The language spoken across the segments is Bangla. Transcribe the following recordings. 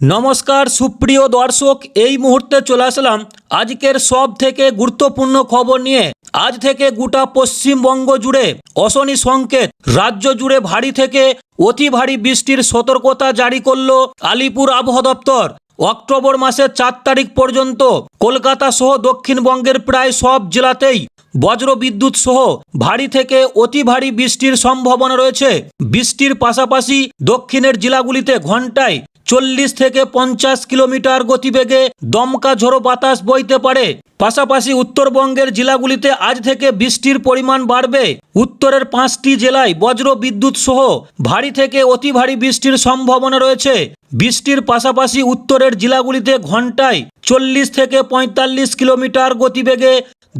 নমস্কার, সুপ্রিয় দর্শক, এই মুহূর্তে চলে আসলাম আজকের সব থেকে গুরুত্বপূর্ণ খবর নিয়ে। আজ থেকে গোটা পশ্চিমবঙ্গ জুড়ে অশনি সংকেত, রাজ্য জুড়ে ভারী থেকে অতি ভারী বৃষ্টির সতর্কতা জারি করল আলিপুর আবহাওয়া দপ্তর। অক্টোবর মাসের চার তারিখ পর্যন্ত কলকাতা সহ দক্ষিণবঙ্গের প্রায় সব জেলাতেই বজ্র বিদ্যুৎ সহ ভারী থেকে অতি ভারী বৃষ্টির সম্ভাবনা রয়েছে। বৃষ্টির পাশাপাশি দক্ষিণের জেলাগুলিতে ঘন্টায় চল্লিশ থেকে পঞ্চাশ কিলোমিটার গতিবেগে দমকা ঝোড়ো বাতাস বইতে পারে। পাশাপাশি উত্তরবঙ্গের জেলাগুলিতে আজ থেকে বৃষ্টির পরিমাণ বাড়বে। উত্তরের পাঁচটি জেলায় বজ্র বিদ্যুৎ সহ ভারী থেকে অতি ভারী বৃষ্টির সম্ভাবনা রয়েছে। বৃষ্টির পাশাপাশি উত্তরের জেলাগুলিতে ঘন্টায় চল্লিশ থেকে পঁয়তাল্লিশ কিলোমিটার গতিবেগে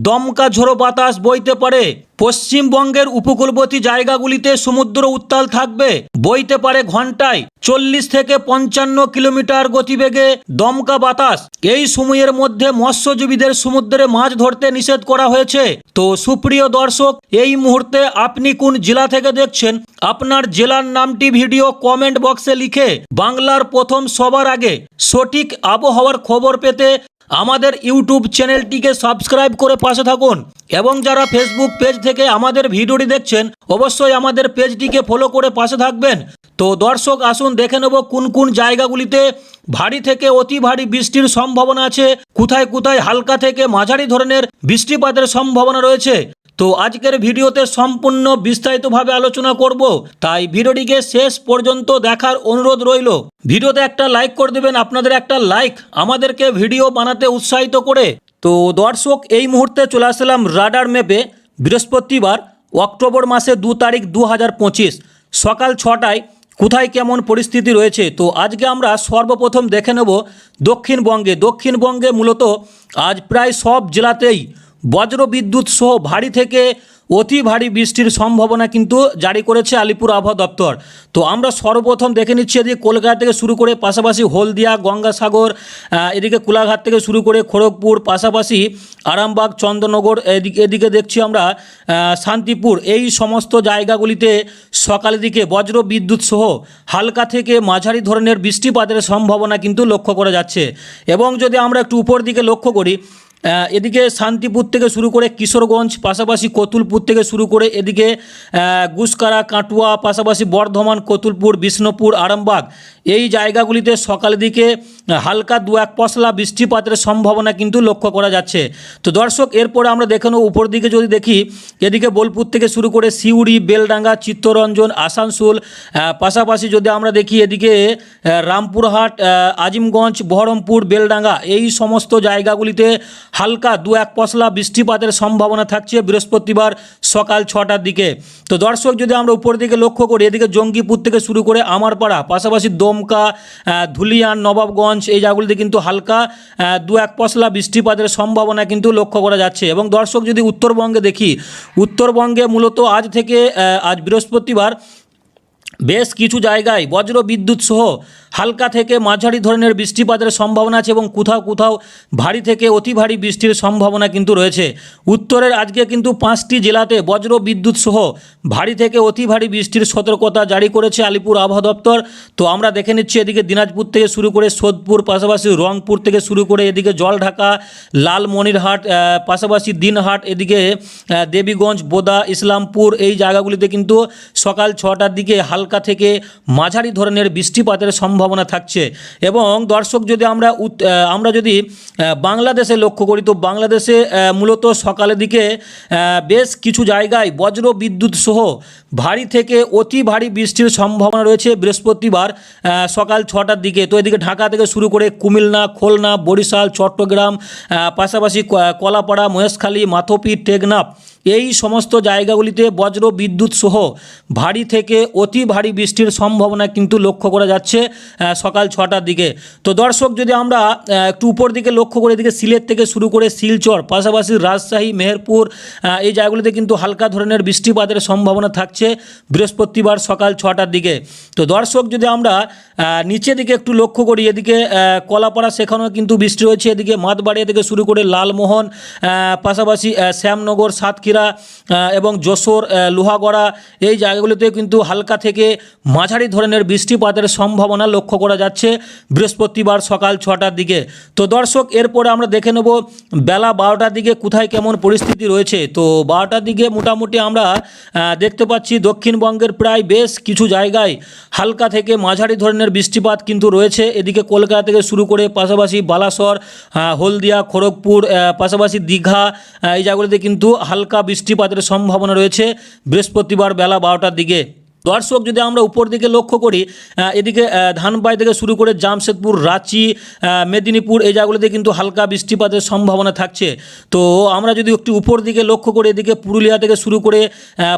দমকা ঝোড়ো বাতাস বইতে পারে। পশ্চিমবঙ্গের উপকূলবর্তী জায়গাগুলিতে সমুদ্র উত্তাল থাকবে। বইতে পারে ঘন্টায় চল্লিশ থেকে পঞ্চান্ন কিলোমিটার গতিবেগে দমকা বাতাস। এই সময়ের মধ্যে মৎস্যজীবীদের সমুদ্রে মাছ ধরতে নিষেধ করা হয়েছে। তো সুপ্রিয় দর্শক, এই মুহূর্তে আপনি কোন জেলা থেকে দেখছেন, আপনার জেলার নামটি ভিডিও কমেন্ট বক্সে লিখে বাংলার প্রথম সবার আগে সঠিক আবহাওয়ার খবর পেতে আমাদের ইউটিউব চ্যানেলটিকে সাবস্ক্রাইব করে পাশে থাকুন। এবং যারা ফেসবুক পেজ থেকে আমাদের ভিডিওটি দেখছেন, অবশ্যই আমাদের পেজটিকে ফলো করে পাশে থাকবেন। তো দর্শক, আসুন দেখে নেব কোন কোন জায়গাগুলিতে ভারী থেকে অতি ভারী বৃষ্টির সম্ভাবনা আছে। কোথায় কোথায় হালকা থেকে মাঝারি ধরনের বৃষ্টিপাতের সম্ভাবনা রয়েছে? তো আজকের ভিডিওতে সম্পূর্ণ বিস্তারিতভাবে আলোচনা করব, তাই ভিডিওটিকে শেষ পর্যন্ত দেখার অনুরোধ রইল। ভিডিওতে একটা লাইক করে দেবেন, আপনাদের একটা লাইক আমাদেরকে ভিডিও বানাতে উৎসাহিত করে। তো দর্শক, এই মুহূর্তে চলে আসলাম রাডার ম্যাপে, বৃহস্পতিবার, অক্টোবর মাসে দু তারিখ দু হাজার পঁচিশ, সকাল ছটায়। কোথায় কেমন পরিস্থিতি রয়েছে? তো আজকে আমরা সর্বপ্রথম দেখে নেব দক্ষিণবঙ্গে। দক্ষিণবঙ্গে মূলত আজ প্রায় সব জেলাতেই বজ্র বিদ্যুৎ সহ ভারী থেকে অতি ভারী বৃষ্টির সম্ভাবনা কিন্তু জারি করেছে আলিপুর আবহাওয়া দপ্তর। তো আমরা সর্বপ্রথম দেখে নিচ্ছি এদিকে কলকাতা থেকে শুরু করে পাশাপাশি হলদিয়া, গঙ্গাসাগর এদিকে কোলাঘাট থেকে শুরু করে খড়গপুর, পাশাপাশি আরামবাগ, চন্দ্রনগর, এদিকে এদিকে দেখছি আমরা শান্তিপুর। এই সমস্ত জায়গাগুলিতে সকালের দিকে বজ্র বিদ্যুৎ সহ হালকা থেকে মাঝারি ধরনের বৃষ্টিপাতের সম্ভাবনা কিন্তু লক্ষ্য করা যাচ্ছে। এবং যদি আমরা একটু উপর দিকে লক্ষ্য করি এদিকে শান্তিপুর থেকে শুরু করে কিশোরগঞ্জ, পাশাপাশি কতুলপুর থেকে শুরু করে এদিকে গুসকারা, কাটুয়া, পাশাপাশি বর্ধমান, কতুলপুর, বিষ্ণুপুর, আরামবাগ। এই জায়গাগুলিতে সকালের দিকে হালকা দু এক পশলা বৃষ্টিপাতের সম্ভাবনা কিন্তু লক্ষ্য করা যাচ্ছে। তো দর্শক, এরপরে আমরা দেখে নেব উপর দিকে যদি দেখি, এদিকে বোলপুর থেকে শুরু করে সিউড়ি, বেলডাঙ্গা, চিত্তরঞ্জন, আসানসোল পাশাপাশি যদি আমরা দেখি এদিকে রামপুরহাট আজিমগঞ্জ, বহরমপুর, বেলডাঙ্গা, এই সমস্ত জায়গাগুলিতে হালকা দু এক পশলা বৃষ্টিপাতের সম্ভাবনা থাকছে বৃহস্পতিবার সকাল ছটার দিকে। তো দর্শক, যদি আমরা উপর দিকে লক্ষ্য করি, এদিকে জঙ্গিপুর থেকে শুরু করে আমারপাড়া, পাশাপাশি দমকা ধুলিয়ান, নবাবগঞ্জ এই জায়গাগুলিতে কিন্তু হালকা দু এক পশলা বৃষ্টিপাতের সম্ভাবনা কিন্তু লক্ষ্য করা যাচ্ছে। এবং দর্শক যদি উত্তরবঙ্গে দেখি, উত্তরবঙ্গে মূলত আজ থেকে আজ বৃহস্পতিবার বেশ কিছু জায়গায় বজ্র বিদ্যুৎ সহ হালকা থেকে মাঝারি ধরনের বৃষ্টিপাতের সম্ভাবনা আছে এবং কোথাও কোথাও ভারী থেকে অতি ভারী বৃষ্টির সম্ভাবনা কিন্তু রয়েছে। উত্তরের আজকে কিন্তু পাঁচটি জেলাতে বজ্র বিদ্যুৎ সহ ভারী থেকে অতি ভারী বৃষ্টির সতর্কতা জারি করেছে আলিপুর আবহাওয়া দপ্তর। তো আমরা দেখে নিচ্ছি এদিকে দিনাজপুর থেকে শুরু করে সোদপুর, পাশাপাশি রংপুর থেকে শুরু করে এদিকে জলঢাকা, লালমনিরহাট পাশাপাশি দিনহাট, এদিকে দেবীগঞ্জ, বোদা, ইসলামপুর এই জায়গাগুলিতে কিন্তু সকাল ছটার দিকে হালকা থেকে মাঝারি ধরনের বৃষ্টিপাতের সম্ভাবনা থাকছে। এবং দর্শক, যদি আমরা আমরা যদি বাংলাদেশে লক্ষ্য করি, তো বাংলাদেশে মূলত সকালের দিকে বেশ কিছু জায়গায় বজ্র বিদ্যুৎ সহ ভারী থেকে অতি ভারী বৃষ্টির সম্ভাবনা রয়েছে বৃহস্পতিবার সকাল ছটার দিকে। তো এদিকে ঢাকা থেকে শুরু করে কুমিল্লা, খুলনা, বরিশাল, চট্টগ্রাম পাশাপাশি কলাপাড়া, মহেশখালী, মাথপি, টেকনাফ এই সমস্ত জায়গাগুলিতে বজ্র বিদ্যুৎ সহ ভারী থেকে অতি ভারী বৃষ্টির সম্ভাবনা কিন্তু লক্ষ্য করা যাচ্ছে সকাল ছটার দিকে। তো দর্শক, যদি আমরা একটু উপর দিকে লক্ষ্য করে এদিকে সিলেট থেকে শুরু করে শিলচর, পাশাপাশি রাজশাহী, মেহেরপুর এই জায়গাগুলিতে কিন্তু হালকা ধরনের বৃষ্টিপাতের সম্ভাবনা থাকছে বৃহস্পতিবার সকাল ছটার দিকে। তো দর্শক, যদি আমরা নিচে দিকে একটু লক্ষ্য করি, এদিকে কলাপাড়া সেখানেও কিন্তু বৃষ্টি হয়েছে এদিকে মাতবাড়িয়া থেকে শুরু করে লালমোহন পাশাপাশি শ্যামনগর, সাতক্ষীরা কুমিল্লা এবং যশোর লোহাগড়া এই জায়গাগুলিতে কিন্তু হালকা থেকে মাঝারি ধরনের বৃষ্টিপাতের সম্ভাবনা লক্ষ্য করা যাচ্ছে বৃহস্পতিবার সকাল ছটার দিকে। তো দর্শক, এরপরে আমরা দেখে নেব বেলা বারোটার দিকে কোথায় কেমন পরিস্থিতি রয়েছে। তো বারোটার দিকে মোটামুটি আমরা দেখতে পাচ্ছি দক্ষিণবঙ্গের প্রায় বেশ কিছু জায়গায় হালকা থেকে মাঝারি ধরনের বৃষ্টিপাত কিন্তু রয়েছে। এদিকে কলকাতা থেকে শুরু করে পাশাপাশি বালাসর হলদিয়া, খড়গপুর পাশাপাশি দীঘা এই জায়গাগুলিতে কিন্তু হালকা বৃষ্টিপাতের সম্ভাবনা রয়েছে। বৃহস্পতিবার বেলা বারোটার দিকে। দর্শক যদি আমরা উপর দিকে লক্ষ্য করি এদিকে ধানবাই থেকে শুরু করে জামশেদপুর রাঁচি মেদিনীপুর এই জায়গাগুলিতে কিন্তু হালকা বৃষ্টিপাতের সম্ভাবনা থাকছে। তো আমরা যদি একটু উপর দিকে লক্ষ্য করি এদিকে পুরুলিয়া থেকে শুরু করে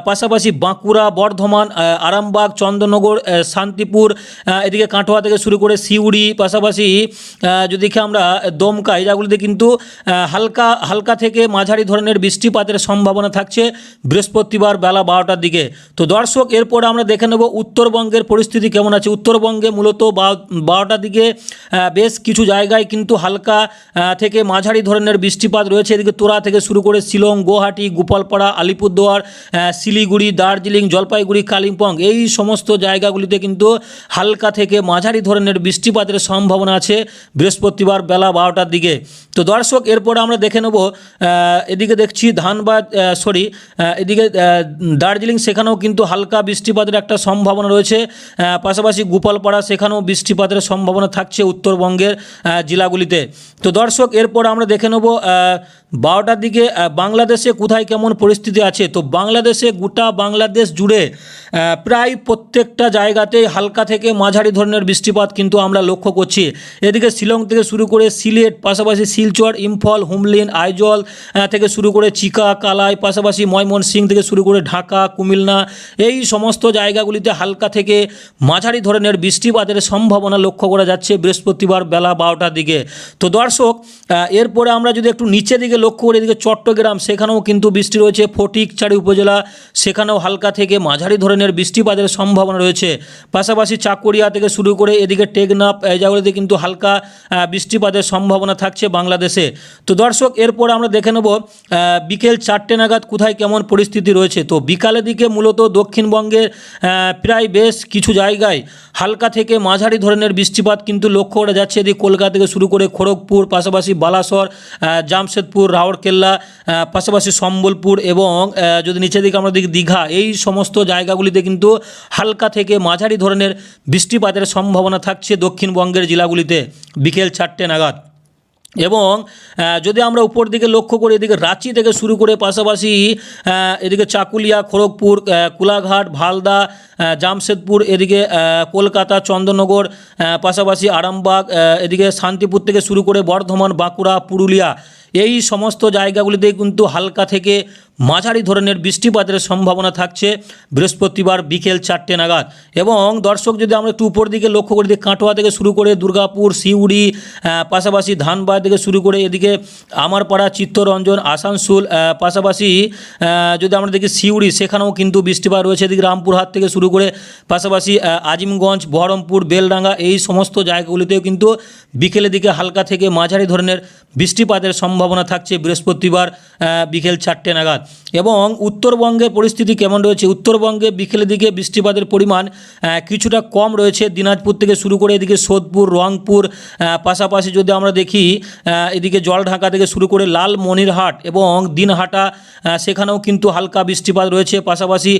পাশাপাশি বাঁকুড়া বর্ধমান আরামবাগ চন্দননগর আহ, শান্তিপুর এদিকে কাটোয়া থেকে শুরু করে সিউড়ি পাশাপাশি যদি আমরা দমকা এই জায়গাগুলিতে কিন্তু হালকা হালকা থেকে মাঝারি ধরনের বৃষ্টিপাতের সম্ভাবনা থাকছে বৃহস্পতিবার বেলা বারোটার দিকে। তো দর্শক এরপর আমরা দেখে নেব উত্তরবঙ্গের পরিস্থিতি কেমন আছে। উত্তরবঙ্গে মূলত বা- বারোটার দিকে বেশ কিছু জায়গায় কিন্তু হালকা থেকে মাঝারি ধরনের বৃষ্টিপাত রয়েছে। এদিকে তোরা থেকে শুরু করে শিলং, গুয়াহাটি, গোপালপাড়া, আলিপুরদুয়ার শিলিগুড়ি, দার্জিলিং, জলপাইগুড়ি, কালিম্পং এই সমস্ত জায়গাগুলিতে কিন্তু হালকা থেকে মাঝারি ধরনের বৃষ্টিপাতের সম্ভাবনা আছে বৃহস্পতিবার বেলা বারোটার দিকে। তো দর্শক, এরপর আমরা দেখে নেব এদিকে দেখছি ধানবাদ সরি এদিকে দার্জিলিং সেখানেও কিন্তু হালকা বৃষ্টিপাতের একটা সম্ভাবনা রয়েছে। পাশাপাশি গোপালপাড়া, সেখানেও বৃষ্টিপাতের সম্ভাবনা থাকছে উত্তরবঙ্গের জেলাগুলিতে। তো দর্শক, এরপর আমরা দেখে নেব বারোটার দিকে বাংলাদেশে কোথায় কেমন পরিস্থিতি আছে। তো বাংলাদেশে গোটা বাংলাদেশ জুড়ে প্রায় প্রত্যেকটা জায়গাতেই হালকা থেকে মাঝারি ধরনের বৃষ্টিপাত কিন্তু আমরা লক্ষ্য করছি। এদিকে শিলং থেকে শুরু করে সিলেট, পাশাপাশি শিলচর, ইম্ফল, হুমলিন, আইজল থেকে শুরু করে চিকা, কালাই, পাশাপাশি ময়মনসিং থেকে শুরু করে ঢাকা, কুমিল্লা, এই সমস্ত জায়গাগুলিতে হালকা থেকে মাঝারি ধরনের বৃষ্টিপাতের সম্ভাবনা লক্ষ্য করা যাচ্ছে বৃহস্পতিবার বেলা বারোটার দিকে। তো দর্শক এরপরে আমরা যদি একটু নিচের দিকে লক্ষ্য করি, এদিকে চট্টগ্রাম, সেখানেও কিন্তু বৃষ্টি রয়েছে। ফটিকচারি উপজেলা, সেখানেও হালকা থেকে মাঝারি ধরনের বৃষ্টিপাতের সম্ভাবনা রয়েছে। পাশাপাশি চাকুরিয়া থেকে শুরু করে এদিকে টেকনাফ, এই জায়গাগুলিতে কিন্তু হালকা বৃষ্টিপাতের সম্ভাবনা থাকছে বাংলাদেশে। তো দর্শক, এরপর আমরা দেখে নেব বিকেল চারটে নাগাদ কোথায় কেমন পরিস্থিতি রয়েছে। তো বিকালের দিকে মূলত দক্ষিণবঙ্গের প্রায় বেশ কিছু জায়গায় হালকা থেকে মাঝারি ধরনের বৃষ্টিপাত কিন্তু লক্ষ্য করা যাচ্ছে। এদিকে কলকাতা থেকে শুরু করে খড়গপুর পাশাপাশি বালাসর জামশেদপুর রাউরকেল্লা আহ, পাশাপাশি সম্বলপুর এবং যদি নিচের দিকে আমরা দেখি দীঘা এই সমস্ত জায়গাগুলিতে কিন্তু হালকা থেকে মাঝারি ধরনের বৃষ্টিপাতের সম্ভাবনা থাকছে দক্ষিণবঙ্গের জেলাগুলিতে। বিকেল চারটে নাগাদ। এবং যদি আমরা উপর দিকে লক্ষ্য করি, এদিকে রাঁচি থেকে শুরু করে পাশাপাশি এদিকে চাকুলিয়া, খড়গপুর কুলাঘাট, ভালদা জামশেদপুর, এদিকে কলকাতা চন্দ্রনগর পাশাপাশি আরামবাগ এদিকে শান্তিপুর থেকে শুরু করে বর্ধমান, বাঁকুড়া, পুরুলিয়া, এই সমস্ত জায়গাগুলিতে কিন্তু হালকা থেকে মাঝারি ধরনের বৃষ্টিপাতের সম্ভাবনা থাকছে। বৃহস্পতিবার বিকেল চারটে নাগাদ। এবং দর্শক, যদি আমরা একটু উপর দিকে লক্ষ্য করি কাটোয়া থেকে শুরু করে দুর্গাপুর, সিউড়ি পাশাপাশি ধানবাদ থেকে শুরু করে এদিকে আমারপাড়া, চিত্তরঞ্জন, আসানসোল পাশাপাশি যদি আমরা দেখি সিউড়ি, সেখানেও কিন্তু বৃষ্টিপাত রয়েছে। এদিকে রামপুরহাট থেকে শুরু করে পাশাপাশি আজিমগঞ্জ, বহরমপুর, বেলডাঙ্গা এই সমস্ত জায়গাগুলিতেও কিন্তু বিকেলের দিকে হালকা থেকে মাঝারি ধরনের বৃষ্টিপাতের সম্ভাবনা থাকছে বৃহস্পতিবার বিকেল চারটে নাগাদ। এবং উত্তরবঙ্গের পরিস্থিতি কেমন রয়েছে? উত্তরবঙ্গে বিকেলের দিকে বৃষ্টিপাতের পরিমাণ কিছুটা কম রয়েছে। দিনাজপুর থেকে শুরু করে এদিকে সোদপুর, রংপুর পাশাপাশি যদি আমরা দেখি এদিকে জলঢাকা থেকে শুরু করে লাল মনিরহাট এবং দিনহাটা সেখানেও কিন্তু হালকা বৃষ্টিপাত রয়েছে। পাশাপাশি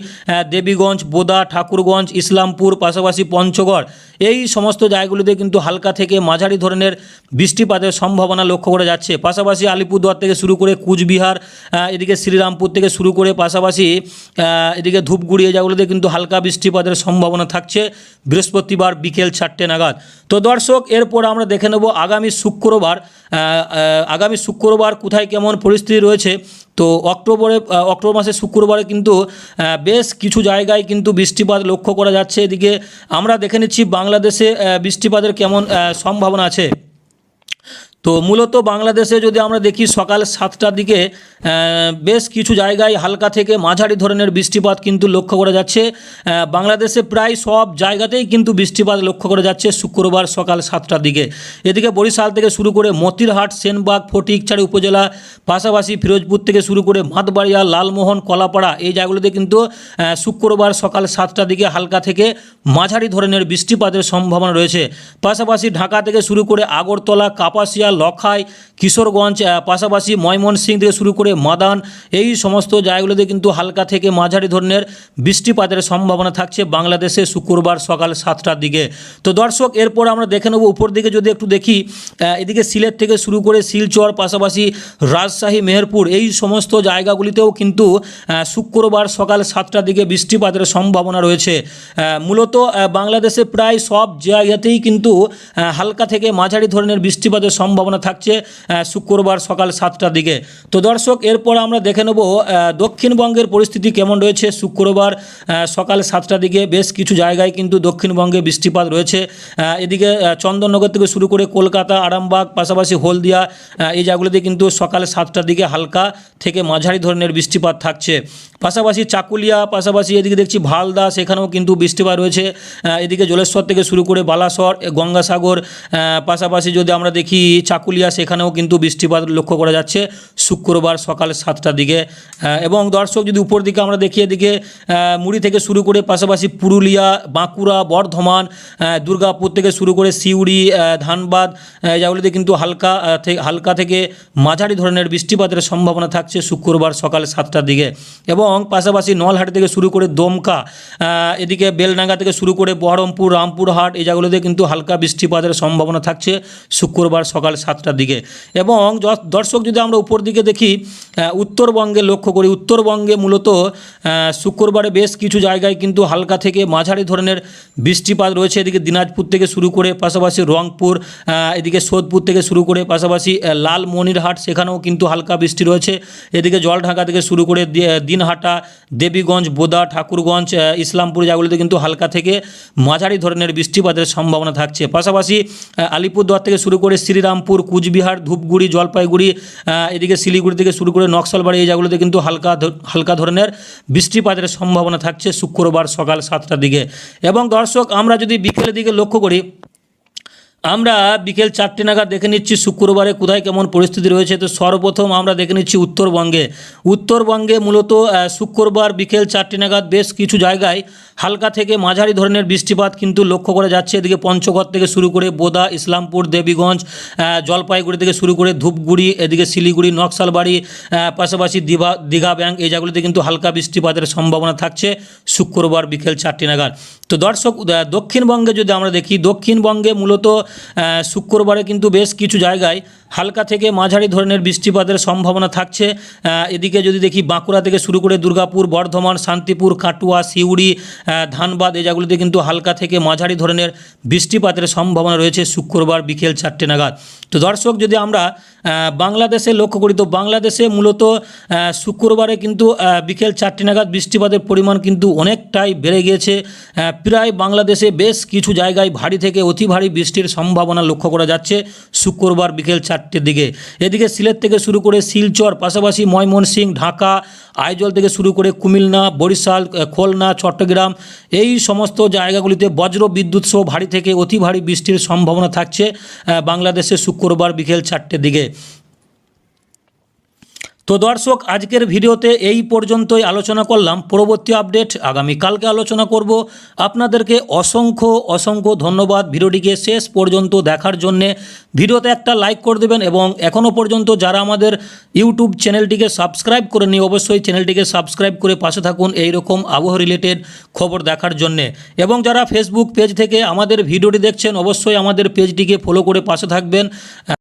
দেবীগঞ্জ, বোদা, ঠাকুরগঞ্জ, ইসলামপুর, পাশাপাশি পঞ্চগড়। এই সমস্ত জায়গাগুলিতে কিন্তু হালকা থেকে মাঝারি ধরনের বৃষ্টিপাতের সম্ভাবনা লক্ষ্য করা যাচ্ছে। পাশাপাশি আলিপুরদুয়ার থেকে শুরু করে কুচবিহার এদিকে শ্রীরামপুর থেকে শুরু করে পাশাপাশি এদিকে ধূপগুড়ি এই জায়গাগুলিতে কিন্তু হালকা বৃষ্টিপাতের সম্ভাবনা থাকছে বৃহস্পতিবার বিকেল চারটে নাগাদ। তো দর্শক, এরপর আমরা দেখে নেব আগামী শুক্রবার আগামী শুক্রবার কোথায় কেমন পরিস্থিতি রয়েছে। তো অক্টোবরে অক্টোবর মাসে শুক্রবারে কিন্তু বেশ কিছু জায়গায় কিন্তু বৃষ্টিপাত লক্ষ্য করা যাচ্ছে। এদিকে আমরা দেখে নিচ্ছি বাংলাদেশে বৃষ্টিপাতের কেমন সম্ভাবনা আছে। তো মূলত বাংলাদেশে যদি আমরা দেখি সকাল সাতটার দিকে বেশ কিছু জায়গায় হালকা থেকে মাঝারি ধরনের বৃষ্টিপাত কিন্তু লক্ষ্য করা যাচ্ছে। বাংলাদেশে প্রায় সব জায়গাতেই কিন্তু বৃষ্টিপাত লক্ষ্য করা যাচ্ছে শুক্রবার সকাল সাতটার দিকে। এদিকে বরিশাল থেকে শুরু করে মতিরহাট, সেনবাগ, ফটিকছড়ি উপজেলা, পাশাপাশি ফিরোজপুর থেকে শুরু করে মাতবাড়িয়া, লালমোহন, কলাপাড়া এই জায়গাগুলোতে কিন্তু শুক্রবার সকাল সাতটার দিকে হালকা থেকে মাঝারি ধরনের বৃষ্টিপাতের সম্ভাবনা রয়েছে। পাশাপাশি ঢাকা থেকে শুরু করে আগরতলা, কাপাসিয়া লখাই, কিশোরগঞ্জ পাশাপাশি ময়মনসিং থেকে শুরু করে মাদান, এই সমস্ত জায়গাগুলোতে কিন্তু হালকা থেকে মাঝারি ধরনের বৃষ্টিপাতের সম্ভাবনা থাকছে বাংলাদেশে শুক্রবার সকাল সাতটার দিকে। তো দর্শক, এরপর আমরা দেখে নেব উপর দিকে যদি একটু দেখি এদিকে সিলেট থেকে শুরু করে শিলচর, পাশাপাশি রাজশাহী, মেহেরপুর, এই সমস্ত জায়গাগুলিতেও কিন্তু শুক্রবার সকাল সাতটার দিকে বৃষ্টিপাতের সম্ভাবনা রয়েছে। মূলত বাংলাদেশে প্রায় সব জায়গাতেই কিন্তু হালকা থেকে মাঝারি ধরনের বৃষ্টিপাতের সম্ভাবনা থাকছে শুক্রবার সকাল সাতটার দিকে। তো দর্শক, এরপর আমরা দেখে নেব দক্ষিণবঙ্গের পরিস্থিতি কেমন রয়েছে শুক্রবার সকাল সাতটার দিকে। বেশ কিছু জায়গায় কিন্তু দক্ষিণবঙ্গে বৃষ্টিপাত রয়েছে। এদিকে চন্দননগর থেকে শুরু করে কলকাতা, আরামবাগ, পাশাপাশি হলদিয়া এই জায়গাগুলিতে কিন্তু সকাল সাতটার দিকে হালকা থেকে মাঝারি ধরনের বৃষ্টিপাত থাকছে। পাশাপাশি চাকুলিয়া, পাশাপাশি এদিকে দেখছি ভালদা, সেখানেও কিন্তু বৃষ্টিপাত রয়েছে। এদিকে জলেশ্বর থেকে শুরু করে বালাসর গঙ্গাসাগর পাশাপাশি যদি আমরা দেখি চাকুলিয়া, সেখানেও কিন্তু বৃষ্টিপাত লক্ষ্য করা যাচ্ছে শুক্রবার সকাল সাতটার দিকে। এবং দর্শক যদি উপর দিকে আমরা দেখি, এদিকে মুড়ি থেকে শুরু করে পাশাপাশি পুরুলিয়া, বাঁকুড়া, বর্ধমান দুর্গাপুর থেকে শুরু করে সিউড়ি ধানবাদ জায়গাগুলিতে কিন্তু হালকা হালকা থেকে মাঝারি ধরনের বৃষ্টিপাতের সম্ভাবনা থাকছে শুক্রবার সকাল সাতটার দিকে। এবং পাশাপাশি নলহাটি থেকে শুরু করে দমকা এদিকে বেলডাঙ্গা থেকে শুরু করে বহরমপুর রামপুরহাট এই জায়গাগুলোতে কিন্তু হালকা বৃষ্টিপাতের সম্ভাবনা থাকছে শুক্রবার সকাল সাতটার দিকে। এবং দর্শক যদি আমরা উপর দিকে দেখি উত্তরবঙ্গে লক্ষ্য করি, উত্তরবঙ্গে মূলত শুক্রবারে বেশ কিছু জায়গায় কিন্তু হালকা থেকে মাঝারি ধরনের বৃষ্টিপাত রয়েছে। এদিকে দিনাজপুর থেকে শুরু করে পাশাপাশি রংপুর এদিকে সোদপুর থেকে শুরু করে পাশাপাশি লালমনিরহাট, সেখানেও কিন্তু হালকা বৃষ্টি রয়েছে। এদিকে জলঢাকা থেকে শুরু করে দি- দিনহাটা দেবীগঞ্জ, বোদা, ঠাকুরগঞ্জ ইসলামপুর জায়গাগুলিতে কিন্তু হালকা থেকে মাঝারি ধরনের বৃষ্টিপাতের সম্ভাবনা থাকছে। পাশাপাশি আলিপুরদুয়ার থেকে শুরু করে শ্রীরামপুর, কুচবিহার, ধূপগুড়ি, জলপাইগুড়ি এদিকে শিলিগুড়ি থেকে শুরু করে নকশালবাড়ি এই জায়গাগুলোতে কিন্তু হালকা হালকা ধরনের বৃষ্টিপাতের সম্ভাবনা থাকছে শুক্রবার সকাল সাতটার দিকে। এবং দর্শক, আমরা যদি বিকেলের দিকে লক্ষ্য করি আমরা বিকেল চারটে নাগাদ দেখে নিচ্ছি শুক্রবারে কোথায় কেমন পরিস্থিতি রয়েছে। তো সর্বপ্রথম আমরা দেখে নিচ্ছি উত্তরবঙ্গে। উত্তরবঙ্গে মূলত শুক্রবার বিকেল চারটে নাগাদ বেশ কিছু জায়গায় হালকা থেকে মাঝারি ধরনের বৃষ্টিপাত কিন্তু লক্ষ্য করা যাচ্ছে। এদিকে পঞ্চগড় থেকে শুরু করে বোদা, ইসলামপুর, দেবীগঞ্জ জলপাইগুড়ি থেকে শুরু করে ধূপগুড়ি, এদিকে শিলিগুড়ি, নকশালবাড়ি পাশাপাশি দীঘা দীঘা ব্যাংক এই জায়গাগুলিতে কিন্তু হালকা বৃষ্টিপাতের সম্ভাবনা থাকছে শুক্রবার বিকেল চারটে নাগাদ। তো দর্শক দক্ষিণবঙ্গে যদি আমরা দেখি, দক্ষিণবঙ্গে মূলত শুক্রবারে কিন্তু বেশ কিছু জায়গায় হালকা থেকে মাঝারি ধরনের বৃষ্টিপাতের সম্ভাবনা থাকছে। এদিকে যদি দেখি বাঁকুড়া থেকে শুরু করে দুর্গাপুর, বর্ধমান, শান্তিপুর, কাটুয়া, সিউড়ি ধানবাদ এই জায়গাগুলিতে কিন্তু হালকা থেকে মাঝারি ধরনের বৃষ্টিপাতের সম্ভাবনা রয়েছে শুক্রবার বিকেল চারটে নাগাদ। তো দর্শক, যদি আমরা বাংলাদেশে লক্ষ্য করি, তো বাংলাদেশে মূলত শুক্রবারে কিন্তু বিকেল চারটে নাগাদ বৃষ্টিপাতের পরিমাণ কিন্তু অনেকটাই বেড়ে গিয়েছে। প্রায় বাংলাদেশে বেশ কিছু জায়গায় ভারী থেকে অতি ভারী বৃষ্টির সম্ভাবনা লক্ষ্য করা যাচ্ছে। শুক্রবার বিকেল চারটের দিকে। এদিকে সিলেট থেকে শুরু করে শিলচর, পাশাপাশি ময়মনসিং ঢাকা, আইজল থেকে শুরু করে কুমিল্লা, বরিশাল খোলনা, চট্টগ্রাম এই সমস্ত জায়গাগুলিতে বজ্র বিদ্যুৎ সহ ভারী থেকে অতি ভারী বৃষ্টির সম্ভাবনা থাকছে বাংলাদেশে শুক্রবার বিকেল চারটের দিকে। তো দর্শক, আজকের ভিডিওতে এই পর্যন্তই আলোচনা করলাম। পরবর্তী আপডেট আগামী কালকে আলোচনা করব। আপনাদেরকে অসংখ্য অসংখ্য ধন্যবাদ ভিডিওটিকে শেষ পর্যন্ত দেখার জন্যে। ভিডিওতে একটা লাইক করে দেবেন এবং এখনও পর্যন্ত যারা আমাদের ইউটিউব চ্যানেলটিকে সাবস্ক্রাইব করে নি অবশ্যই চ্যানেলটিকে সাবস্ক্রাইব করে পাশে থাকুন এই রকম আবহাওয়া রিলেটেড খবর দেখার জন্যে। এবং যারা ফেসবুক পেজ থেকে আমাদের ভিডিওটি দেখছেন, অবশ্যই আমাদের পেজটিকে ফলো করে পাশে থাকবেন।